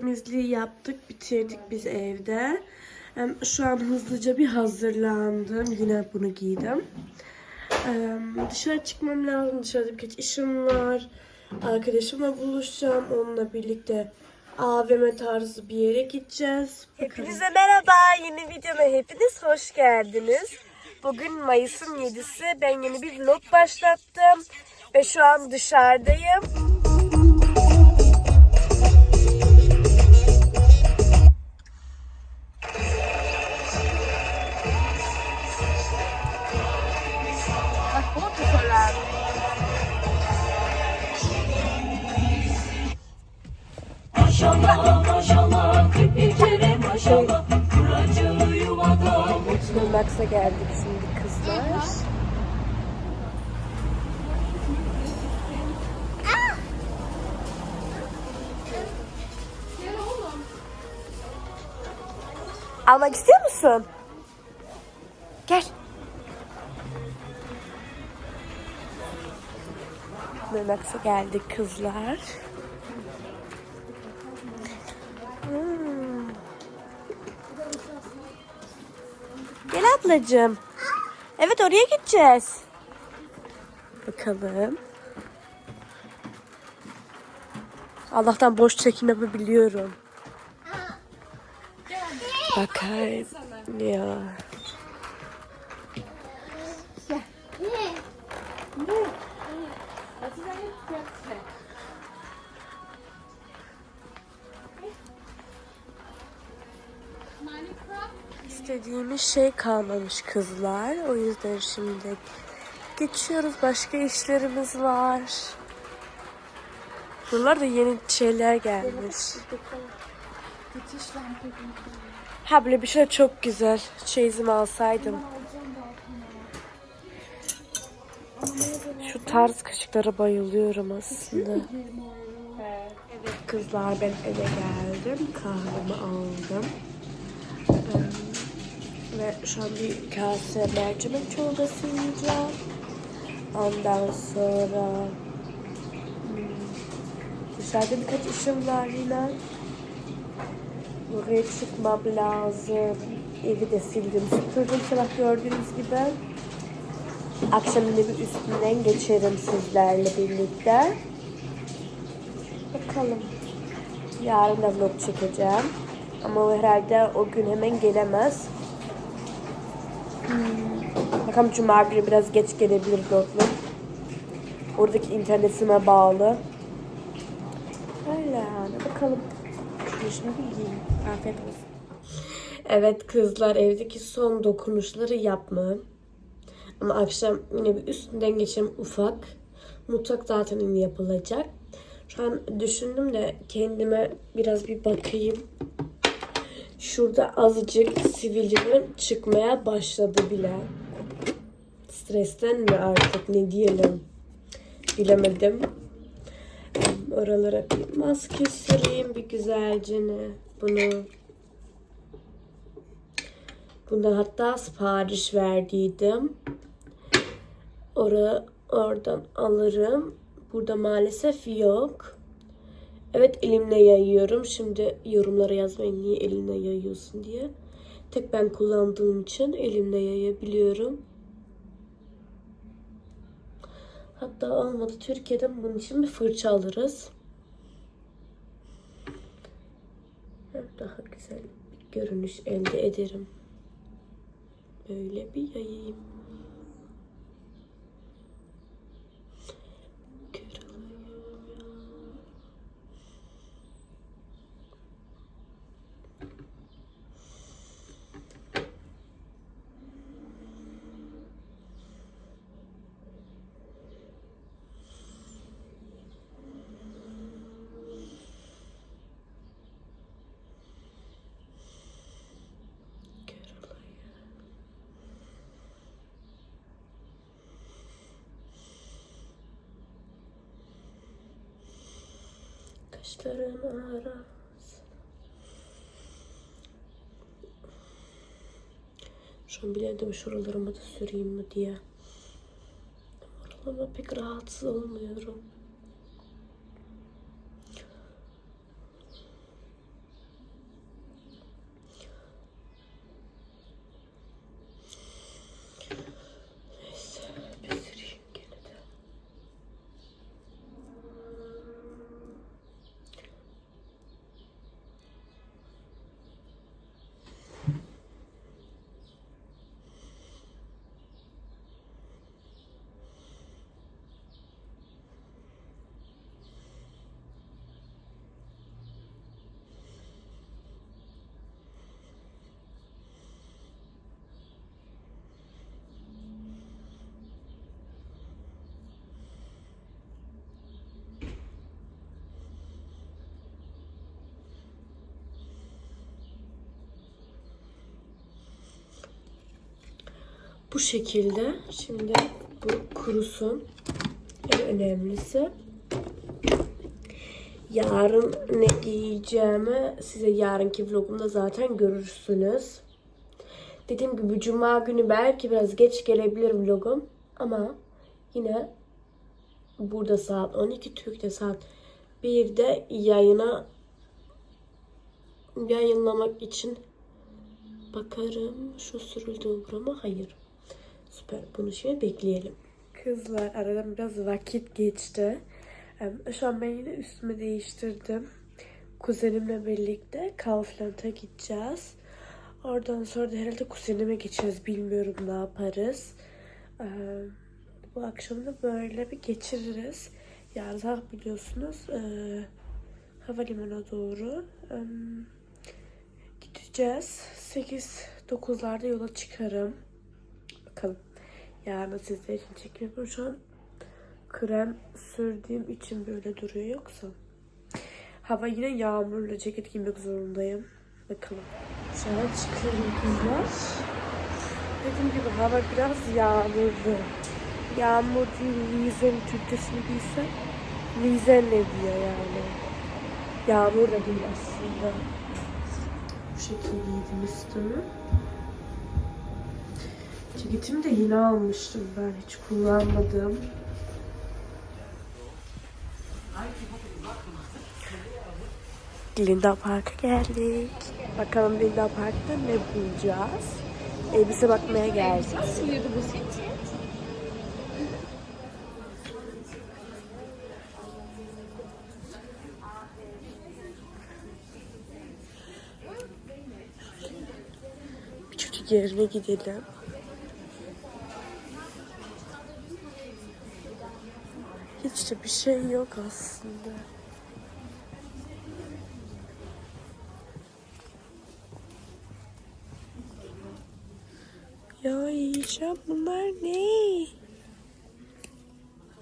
temizliği yaptık, bitirdik biz evde. Şu an hızlıca bir hazırlandım. Yine bunu giydim. Dışarı çıkmam lazım. Dışarıda birkaç işim var. Arkadaşımla buluşacağım. Onunla birlikte AVM tarzı bir yere gideceğiz. Hepinize merhaba. Yeni videoma hepiniz hoş geldiniz. Bugün Mayıs'ın 7'si. Ben yeni bir vlog başlattım. Ve şu an dışarıdayım. Maşallah maşallah geldik şimdi kızlar. Almak istiyor musun? Gel. Starbucks'a geldik kızlar. Ablacığım. Evet oraya gideceğiz. Bakalım. Allah'tan boş çekim yapabiliyorum. Bakar ya. İstediğimiz şey kalmamış kızlar. O yüzden şimdi geçiyoruz. Başka işlerimiz var. Buralarda yeni şeyler gelmiş. Ha böyle bir şey çok güzel. Çeyizimi alsaydım. Şu tarz kaşıklara bayılıyorum aslında. Evet kızlar ben eve geldim. Kahvemi aldım. Ve şu an bir kase mercimek çorbası yiyeceğim. Ondan sonra hmm, dışarıda birkaç işim var yine. Buraya çıkmam lazım. Evi de sildim, süpürdüm sabah gördüğünüz gibi. Akşam yine bir üstünden geçerim sizlerle birlikte. Bakalım. Yarın da vlog çekeceğim. Ama herhalde o gün hemen gelemez. Hmm. Bakalım cuma günü biraz geç gelebilir vlogum. Oradaki internetime bağlı. Öyle yani bakalım. Şunu bileyim. Afiyet olsun. Evet kızlar evdeki son dokunuşları yapma. Ama akşam yine bir üstünden geçelim ufak. Mutfak zaten yeni yapılacak. Şu an düşündüm de kendime biraz bir bakayım. Şurada azıcık sivilcelerim çıkmaya başladı bile. Stresten mi artık ne diyelim bilemedim. Oralara bir maske süreyim bir güzelce ne bunu. Bundan hatta sipariş verdiydim. Ora, oradan alırım. Burada maalesef yok. Evet elimle yayıyorum. Şimdi yorumlara yazmayın niye elinle yayıyorsun diye. Tek ben kullandığım için elimle yayabiliyorum. Hatta olmadı Türkiye'den bunun için bir fırça alırız. Daha güzel bir görünüş elde ederim. Böyle bir yayayım. Kaşların arası. Şu an bilemedim şuralarıma da süreyim mi diye. Oralarıma pek rahatsız olmuyorum. Bu şekilde. Şimdi bu kurusun. En önemlisi. Yarın ne giyeceğimi size yarınki vlogumda zaten görürsünüz. Dediğim gibi cuma günü belki biraz geç gelebilir vlogum. Ama yine burada saat 12 Türk'te saat 1'de yayına yayınlamak için bakarım. Şu sürüldü mü burama? Hayır. Süper. Bunu şimdi bekleyelim. Kızlar aradan biraz vakit geçti. Şu an ben yine üstümü değiştirdim. Kuzenimle birlikte Kaufland'a gideceğiz. Oradan sonra da herhalde kuzenime geçeriz. Bilmiyorum ne yaparız. Bu akşam da böyle bir geçiririz. Yarın biliyorsunuz eee havalimanına doğru gideceğiz. 8-9'larda yola çıkarım. Bakalım. Yarın sizler için çekim yapıyorum. Şu an krem sürdüğüm için böyle duruyor yoksa. Hava yine yağmurlu. Ceket giymek zorundayım. Bakalım. Dışarı çıkıyorum kızlar. Dediğim gibi hava biraz yağmurlu. Yağmur değil, Rizen Türkçesini bilsem. Rizen ne diyor yani. Yağmur da değil aslında. Bu şekilde giydim üstümü. Ceketimi de yeni almıştım ben hiç kullanmadım. Linda Park'a geldik. Bakalım Linda Park'ta ne bulacağız. Elbise bakmaya geldik. Bir çocuk yerine gidelim. Bir şey yok aslında. Ya yiyeceğim bunlar ne?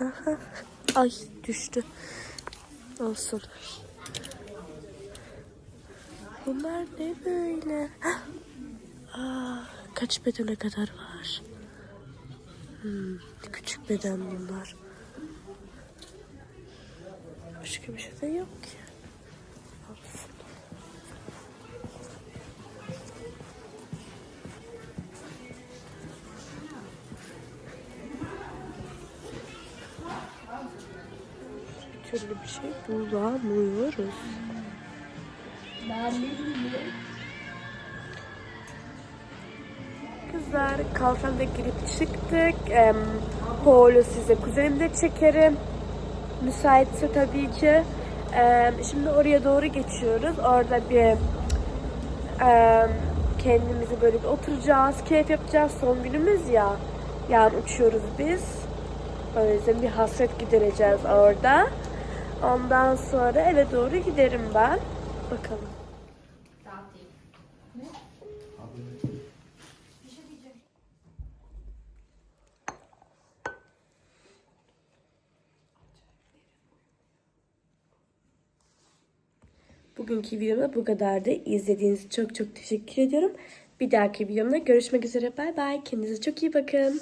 Aha. Ay düştü. Olsun. Bunlar ne böyle? Aa, kaç bedene kadar var? Hmm, küçük beden bunlar. Başka bir şey de yok ki. Bir türlü bir şey bulamıyoruz. Kızlar kalfamda girip çıktık. Em, Holo size kuzenimde çekerim. Müsaitse tabii ki. Em, şimdi oraya doğru geçiyoruz. Orada bir em, kendimizi böyle bir oturacağız. Keyif yapacağız. Son günümüz ya. Yarın uçuyoruz biz. O yüzden bir hasret gidereceğiz orada. Ondan sonra eve doğru giderim ben. Bakalım. Bugünkü videomda bu kadardı. İzlediğiniz için çok çok teşekkür ediyorum. Bir dahaki videomda görüşmek üzere. Bay bay. Kendinize çok iyi bakın.